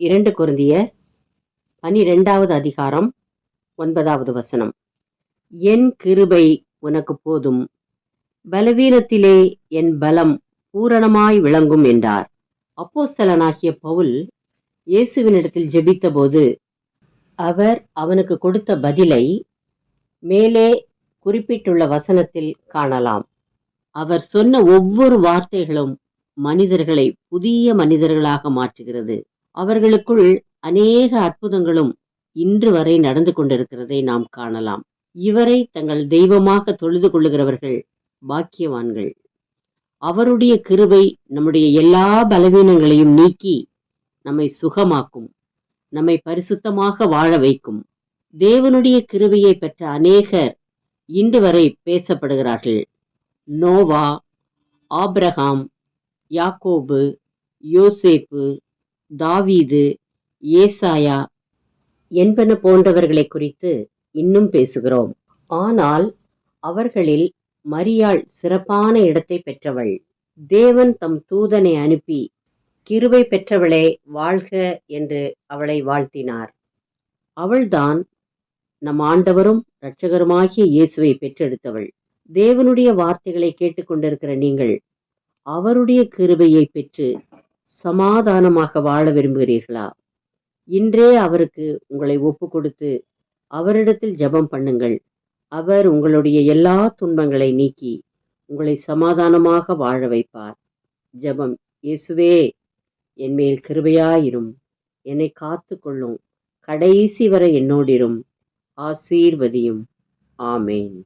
இரண்டு குருந்திய பனிரெண்டாவது அதிகாரம் ஒன்பதாவது வசனம். என் கிருபை உனக்கு போதும். பலவீனத்திலே என் பலம் பூரணமாய் விளங்கும் என்றார். அப்போஸ்தலனாகிய பவுல் இயேசுவினிடத்தில் ஜெபித்தபோது அவர் அவனுக்கு கொடுத்த பதிலை மேலே குறிப்பிட்டுள்ள வசனத்தில் காணலாம். அவர் சொன்ன ஒவ்வொரு வார்த்தைகளும் மனிதர்களை புதிய மனிதர்களாக மாற்றுகிறது. அவர்களுக்குள் அநேக அற்புதங்களும் இன்று வரை நடந்து கொண்டிருக்கிறதை நாம் காணலாம். இவரை தங்கள் தெய்வமாக தொழுது கொள்ளுகிறவர்கள் பாக்கியவான்கள். அவருடைய கிருபை நம்முடைய எல்லா பலவீனங்களையும் நீக்கி நம்மை சுகமாக்கும் நம்மை பரிசுத்தமாக வாழ வைக்கும். தேவனுடைய கிருபையை பெற்ற அநேகர் இன்று வரை பேசப்படுகிறார்கள். நோவா ஆப்ரஹாம் யாக்கோபு யோசேப்பு தாவீது ஏசாயா என்பன போன்றவர்களை குறித்து இன்னும் பேசுகிறோம். ஆனால் அவர்களில் மரியாள் சிறப்பான இடத்தை பெற்றவள். தேவன் தம் தூதனை அனுப்பி கிருவை பெற்றவளே வாழ்க என்று அவளை வாழ்த்தினார். அவள்தான் நம் ஆண்டவரும் இரட்சகருமாகிய இயேசுவை பெற்றெடுத்தவள். தேவனுடைய வார்த்தைகளை கேட்டுக்கொண்டிருக்கிற நீங்கள் அவருடைய கிருபையை பெற்று சமாதானமாக வாழ விரும்புகிறீர்களா? இன்றே அவருக்கு உங்களை ஒப்பு கொடுத்து அவரிடத்தில் ஜெபம் பண்ணுங்கள். அவர் உங்களுடைய எல்லா துன்பங்களை நீக்கி உங்களை சமாதானமாக வாழ வைப்பார். ஜெபம் இயேசுவே என்மேல் கிருபையாயிரும். என்னை காத்து கொள்ளும் கடைசி வரை என்னோடிரும். ஆசீர்வதியும். ஆமேன்.